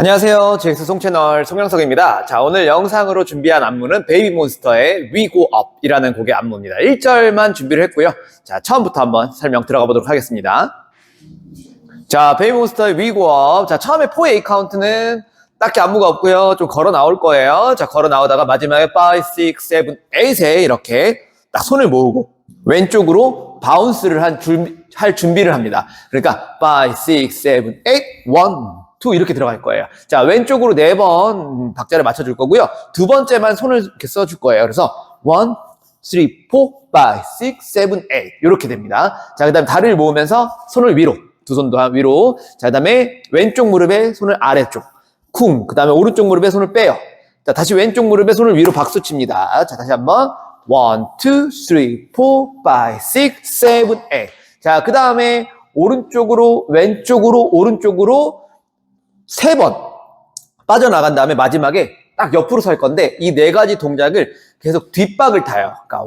안녕하세요. GX 송채널 송영석입니다. 자, 오늘 영상으로 준비한 안무는 베이비몬스터의 We Go Up이라는 곡의 안무입니다. 1절만 준비를 했고요. 자, 처음부터 한번 설명 들어가 보도록 하겠습니다. 자, 베이비몬스터의 We Go Up. 자, 처음에 4A 카운트는 딱히 안무가 없고요. 좀 걸어 나올 거예요. 자, 걸어 나오다가 마지막에 5, 6, 7, 8에 이렇게 딱 손을 모으고 왼쪽으로 바운스를 한 준비, 할 준비를 합니다. 그러니까 5, 6, 7, 8, 1, 2 이렇게 들어갈 거예요. 자, 왼쪽으로 네 번 박자를 맞춰줄 거고요. 두 번째만 손을 이렇게 써줄 거예요. 그래서 1, 3, 4, 5, 6, 7, 8 이렇게 됩니다. 자, 그 다음에 다리를 모으면서 손을 위로 두 손도 위로 자, 그 다음에 왼쪽 무릎에 손을 아래쪽 쿵, 그 다음에 오른쪽 무릎에 손을 빼요. 자, 다시 왼쪽 무릎에 손을 위로 박수 칩니다. 자, 다시 한번 1, 2, 3, 4, 5, 6, 7, 8 자, 그 다음에 오른쪽으로 왼쪽으로 오른쪽으로 세 번 빠져나간 다음에 마지막에 딱 옆으로 설 건데 이 네 가지 동작을 계속 뒷박을 타요. 그러니까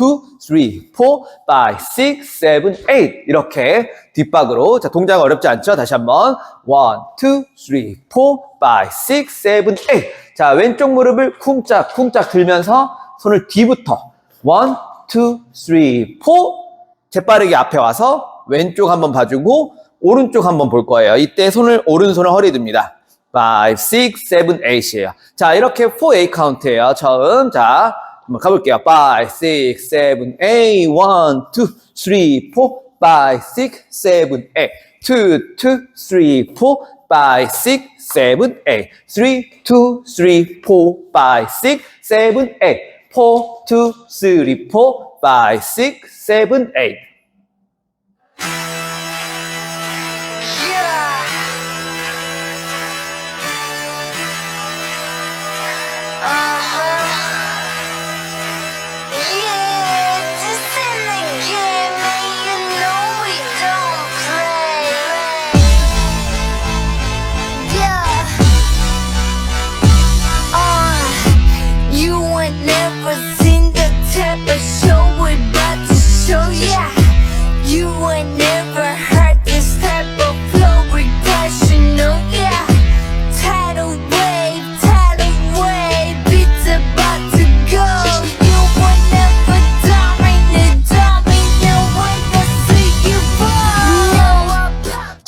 1, 2, 3, 4, 5, 6, 7, 8 이렇게 뒷박으로 자 동작 어렵지 않죠? 다시 한번 1, 2, 3, 4, 5, 6, 7, 8 자, 왼쪽 무릎을 쿵짝 쿵짝 들면서 손을 뒤부터 1, 2, 3, 4 재빠르게 앞에 와서 왼쪽 한번 봐주고 오른쪽 한번 볼 거예요. 이때 손을 오른손을 허리에 둡니다. 5, 6, 7, 8이에요. 자, 이렇게 4A 카운트예요. 처음. 자, 한번 가볼게요. 5, 6, 7, 8, 1, 2, 3, 4, 5, 6, 7, 8, 2, 2, 3, 4, 5, 6, 7, 8, 3, 2, 3, 4, 5, 6, 7, 8, 4, 2, 3, 4, 5, 6, 7, 8.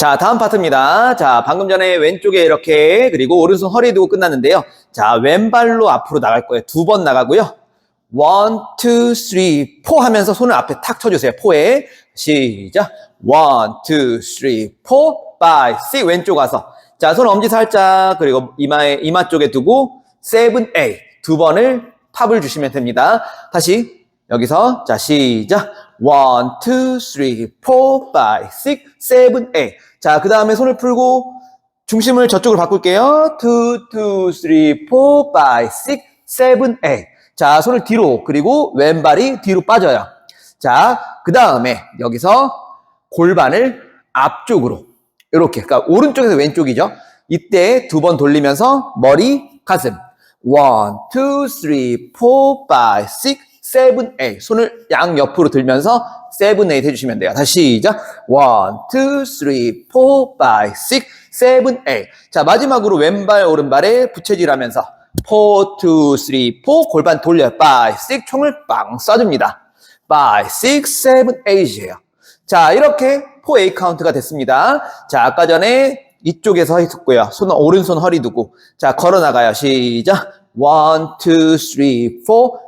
자, 다음 파트입니다. 자, 방금 전에 왼쪽에 이렇게 그리고 오른손 허리 두고 끝났는데요. 자, 왼발로 앞으로 나갈 거예요. 두 번 나가고요. 원, 투, 쓰리, 포 하면서 손을 앞에 탁 쳐주세요. 포에 시작. 원, 투, 쓰리, 포, 파이, 시 왼쪽 와서 자, 손 엄지 살짝 그리고 이마에 이마 쪽에 두고 세븐, 에이 두 번을 팝을 주시면 됩니다. 다시 여기서 자 시작. 원, 투, 쓰리, 포, 파이, 식, 세븐, 에이 자, 그 다음에 손을 풀고 중심을 저쪽으로 바꿀게요. 2, 2, 3, 4, 5, 6, 7, 8. 자, 손을 뒤로, 그리고 왼발이 뒤로 빠져요. 자, 그 다음에 여기서 골반을 앞쪽으로. 이렇게. 그러니까 오른쪽에서 왼쪽이죠. 이때 두 번 돌리면서 머리, 가슴. 1, 2, 3, 4, 5, 6, 7, 8. 손을 양 옆으로 들면서 7, 8 해주시면 돼요. 다시 시작. 1, 2, 3, 4, 5, 6, 7, 8. 자, 마지막으로 왼발, 오른발에 부채질 하면서 4, 2, 3, 4 골반 돌려요. 5, 6 총을 빵 쏴줍니다. 5, 6, 7, 8이에요. 자, 이렇게 4A 카운트가 됐습니다. 자, 아까 전에 이쪽에서 했었고요. 손 오른손 허리 두고 자, 걸어 나가요. 시작. 1, 2, 3, 4, 5,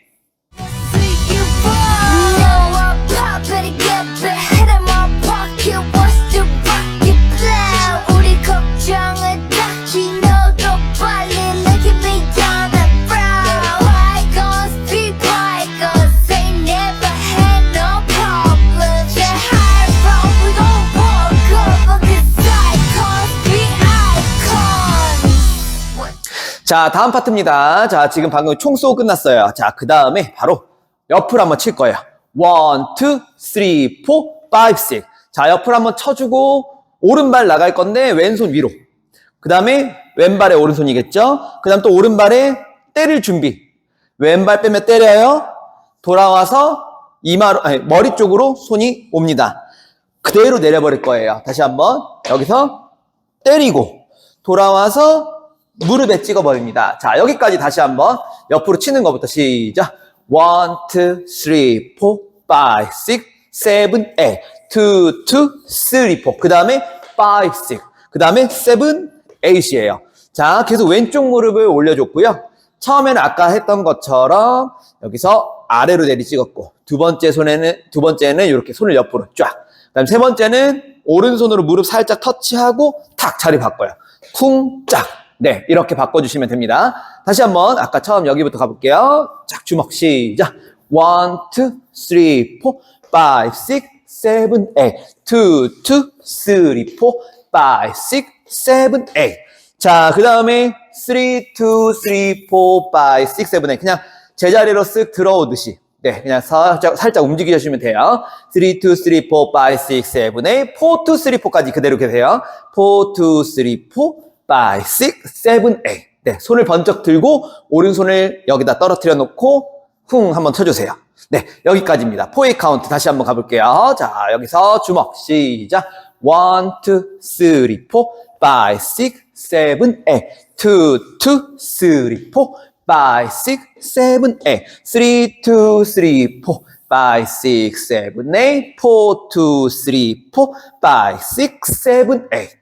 자, 다음 파트입니다. 자, 지금 방금 총 쏘고 끝났어요. 자, 그 다음에 바로 옆을 한번 칠 거예요. 1, 2, 3, 4, 5, 6. 자, 옆을 한번 쳐주고, 오른발 나갈 건데, 왼손 위로. 그 다음에 왼발에 오른손이겠죠? 그 다음 또 오른발에 때릴 준비. 왼발 빼면 때려요. 돌아와서 이마로, 아니, 머리 쪽으로 손이 옵니다. 그대로 내려버릴 거예요. 다시 한번. 여기서 때리고, 돌아와서 무릎에 찍어버립니다. 자, 여기까지 다시 한번 옆으로 치는 것부터 시작. 1, 2, 3, 4, 5, 6, 7, 8. 2, 2, 3, 4. 그 다음에 5, 6. 그 다음에 7, 8이에요. 자, 계속 왼쪽 무릎을 올려줬고요. 처음에는 아까 했던 것처럼 여기서 아래로 내리 찍었고, 두 번째 손에는, 두 번째는 이렇게 손을 옆으로 쫙. 그 다음 세 번째는 오른손으로 무릎 살짝 터치하고 탁 자리 바꿔요. 쿵, 짝. 네, 이렇게 바꿔주시면 됩니다. 다시 한번 아까 처음 여기부터 가볼게요. 짝 주먹 시작. 1, 2, 3, 4, 5, 6, 7, 8. 2, 2, 3, 4, 5, 6, 7, 8. 자, 그 다음에 3, 2, 3, 4, 5, 6, 7, 8. 그냥 제자리로 쓱 들어오듯이. 네, 그냥 살짝, 살짝 움직여주시면 돼요. 3, 2, 3, 4, 5, 6, 7, 8. 4, 2, 3, 4까지 그대로 계세요. 4, 2, 3, 4, 5, 6, 7, 8. 네, 손을 번쩍 들고 오른손을 여기다 떨어뜨려 놓고 쿵 한번 쳐주세요. 네, 여기까지입니다. 포획 카운트 다시 한번 가볼게요. 자, 여기서 주먹 시작. 1, 2, 3, 4, 5, 6, 7, 8. 2, 2, 3, 4, 5, 6, 7, 8. 3, 2, 3, 4, 5, 6, 7, 8. 4, 2, 3, 4, 5, 6, 7, 8.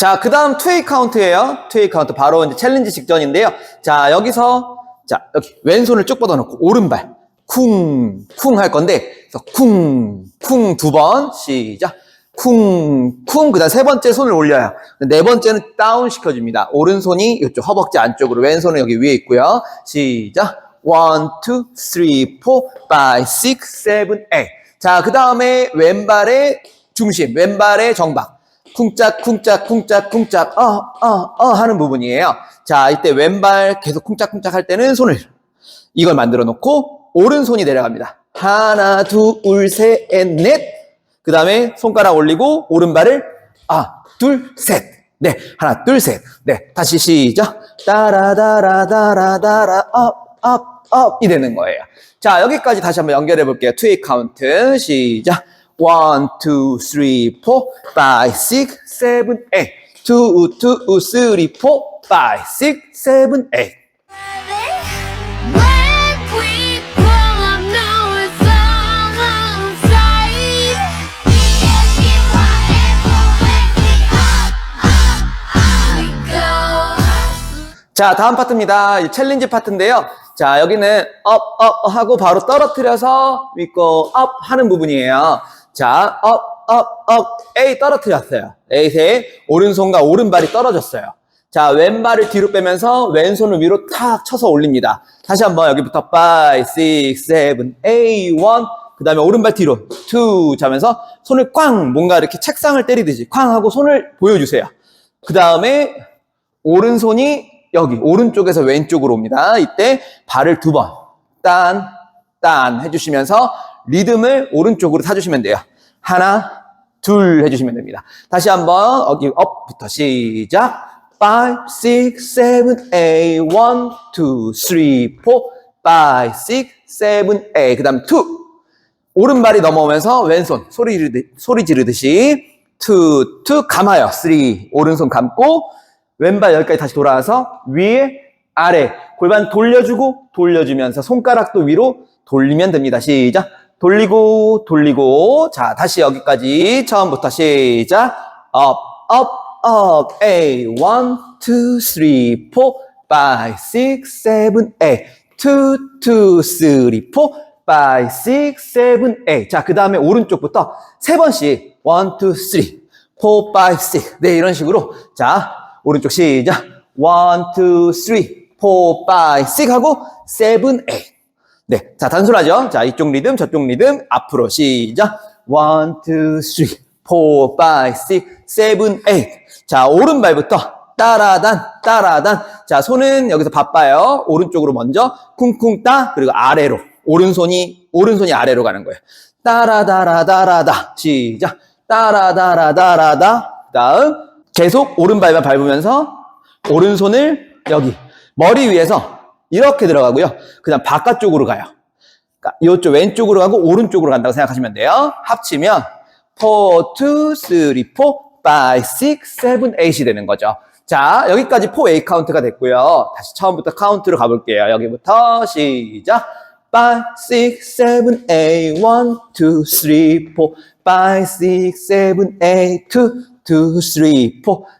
자, 그 다음 트웨이 카운트예요. 트웨이 카운트. 바로 이제 챌린지 직전인데요. 자, 여기서, 자, 여기 왼손을 쭉 뻗어놓고, 오른발, 쿵, 쿵 할 건데, 그래서 쿵, 쿵 두 번, 시작. 쿵, 쿵, 그 다음 세 번째 손을 올려요. 네 번째는 다운 시켜줍니다. 오른손이 이쪽 허벅지 안쪽으로, 왼손은 여기 위에 있고요. 시작. 1, 2, 3, 4, 5, 6, 7, 8. 자, 그 다음에 왼발의 중심, 왼발의 정박. 쿵짝, 쿵짝, 쿵짝, 쿵짝, 어, 어, 어 하는 부분이에요. 자, 이때 왼발 계속 쿵짝쿵짝 할 때는 손을 이걸 만들어 놓고 오른손이 내려갑니다. 하나, 둘, 셋, 넷. 그 다음에 손가락 올리고 오른발을 아, 둘, 셋. 네, 하나, 둘, 셋. 네, 다시 시작. 따라다라다라다라 업, 업, 업이 되는 거예요. 자, 여기까지 다시 한번 연결해 볼게요. 트윗 카운트 시작. 1, 2, 3, 4, 5, 6, 7, 8. 2, 2, 3, 4, 5, 6, 7, 8. When we pull up, know it's all inside. If you want it, pull it up, up, up we go. 자, 다음 파트입니다. 이 챌린지 파트인데요. 자, 여기는 업, 업 하고 바로 떨어뜨려서 위고 업 하는 부분이에요. 자, 업, 업, 업, A 떨어뜨렸어요. A세 오른손과 오른발이 떨어졌어요. 자, 왼발을 뒤로 빼면서 왼손을 위로 탁 쳐서 올립니다. 다시 한번 여기부터 5, 6, 7, A, 1. 그 다음에 오른발 뒤로 2 자면서 손을 꽝 뭔가 이렇게 책상을 때리듯이 꽝 하고 손을 보여주세요. 그 다음에 오른손이 여기 오른쪽에서 왼쪽으로 옵니다. 이때 발을 두 번 딴, 딴 해주시면서 리듬을 오른쪽으로 타주시면 돼요. 하나, 둘 해주시면 됩니다. 다시 한번 여기 업부터 시작. 5, 6, 7, 8, 1, 2, 3, 4, 5, 6, 7, 8. 그 다음 2. 오른발이 넘어오면서 왼손 소리 지르듯이, 소리 지르듯이 2, 2 감아요. 3. 오른손 감고 왼발 여기까지 다시 돌아와서 위에 아래 골반 돌려주고 돌려주면서 손가락도 위로 돌리면 됩니다. 시작. 돌리고 돌리고. 자 다시 여기까지. 처음부터 시작. up up up. A 1 2 3 4 5 6 7 8 2 2 3 4 5 6 7 8 자, 그 다음에 오른쪽부터 세 번씩. 1 2 3 4 5 6 네, 이런 식으로. 자, 오른쪽 시작. 1 2 3 4 5 6 하고 7 8 네, 자 단순하죠. 자 이쪽 리듬, 저쪽 리듬, 앞으로 시작. One, two, three, four, five, six, seven, eight. 자 오른발부터 따라단, 따라단. 자 손은 여기서 바빠요. 오른쪽으로 먼저 쿵쿵 따 그리고 아래로 오른손이 오른손이 아래로 가는 거예요. 따라다라다라다 시작. 따라다라다라다. 다음 계속 오른발만 밟으면서 오른손을 여기 머리 위에서 이렇게 들어가고요. 그 다음 바깥쪽으로 가요. 그러니까 이쪽 왼쪽으로 가고 오른쪽으로 간다고 생각하시면 돼요. 합치면 4, 2, 3, 4, 5, 6, 7, 8이 되는 거죠. 자, 여기까지 4A 카운트가 됐고요. 다시 처음부터 카운트로 가볼게요. 여기부터 시작. 5, 6, 7, 8, 1, 2, 3, 4, 5, 6, 7, 8, 2, 2, 3, 4,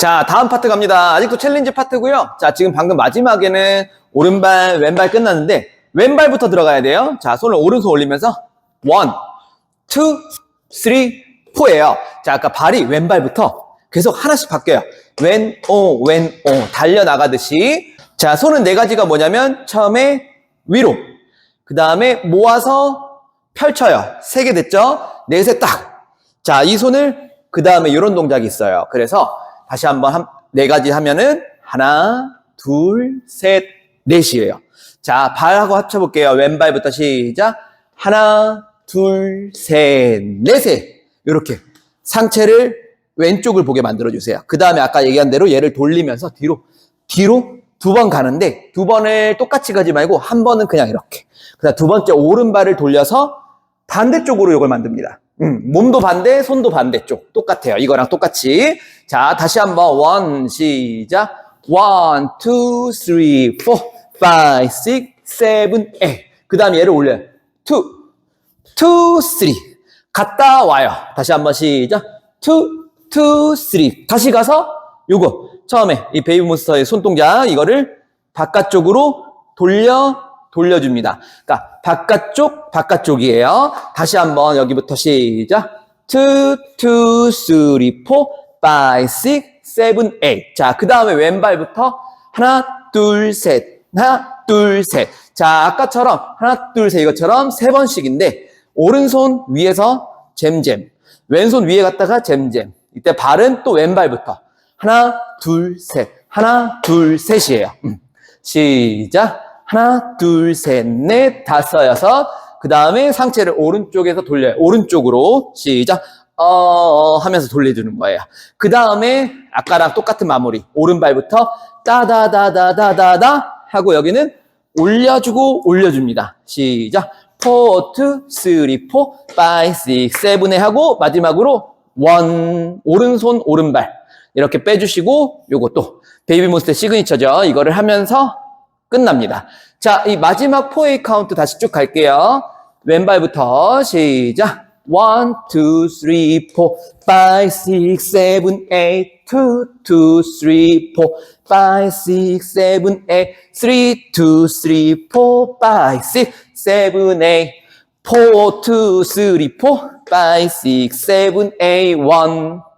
자, 다음 파트 갑니다. 아직도 챌린지 파트고요. 자, 지금 방금 마지막에는 오른발, 왼발 끝났는데 왼발부터 들어가야 돼요. 자, 손을 오른손 올리면서 원, 투, 쓰리, 포예요. 자, 아까 발이 왼발부터 계속 하나씩 바뀌어요. 왼, 오, 왼, 오 달려 나가듯이. 자, 손은 네 가지가 뭐냐면 처음에 위로, 그 다음에 모아서 펼쳐요. 세 개 됐죠? 넷에 딱. 자, 이 손을 그 다음에 이런 동작이 있어요. 그래서 다시 한번 한, 네 가지 하면은 하나, 둘, 셋, 넷이에요. 자, 발하고 합쳐볼게요. 왼발부터 시작. 하나, 둘, 셋, 넷에 이렇게 상체를 왼쪽을 보게 만들어주세요. 그 다음에 아까 얘기한 대로 얘를 돌리면서 뒤로, 뒤로 두 번 가는데 두 번을 똑같이 가지 말고 한 번은 그냥 이렇게. 그 다음 두 번째 오른발을 돌려서 반대쪽으로 이걸 만듭니다. 음, 몸도 반대, 손도 반대쪽. 똑같아요. 이거랑 똑같이. 자, 다시 한번 원, 시작. 식, 세븐, 에잇. 그 다음에 얘를 올려요. 투, 투, 쓰리. 갔다 와요. 다시 한번 시작. 투, 투, 쓰리. 다시 가서 요거. 처음에 이 베이비 몬스터의 손동작 이거를 바깥쪽으로 돌려 돌려줍니다. 그러니까 바깥쪽 바깥쪽이에요. 다시 한번 여기부터 시작. 2, 2, 3, 4, 5, 6, 7, 8. 자, 그 다음에 왼발부터 하나, 둘, 셋. 하나, 둘, 셋. 자, 아까처럼 하나, 둘, 셋 이것처럼 세 번씩인데 오른손 위에서 잼잼. 왼손 위에 갔다가 잼잼. 이때 발은 또 왼발부터. 하나, 둘, 셋. 하나, 둘, 셋이에요. 음. 시작. 하나, 둘, 셋, 넷, 다섯, 여섯. 그 다음에 상체를 오른쪽에서 돌려요. 오른쪽으로. 시작. 어, 어 하면서 돌려주는 거예요. 그 다음에 아까랑 똑같은 마무리. 오른발부터 따다다다다다다 하고 여기는 올려주고 올려줍니다. 시작. 4, 2, 3, 4, 5, 6, 7에 하고 마지막으로 원 오른손 오른발 이렇게 빼주시고 요것도 베이비 몬스터 시그니처죠. 이거를 하면서 끝납니다. 자, 이 마지막 4A 카운트 다시 쭉 갈게요. 왼발부터 시작. 1, 2, 3, 4, 5, 6, 7, 8, 2, 2, 3, 4, 5, 6, 7, 8, 3, 2, 3, 4, 5, 6, 7, 8, 4, 2, 3, 4, 5, 6, 7, 8, 1.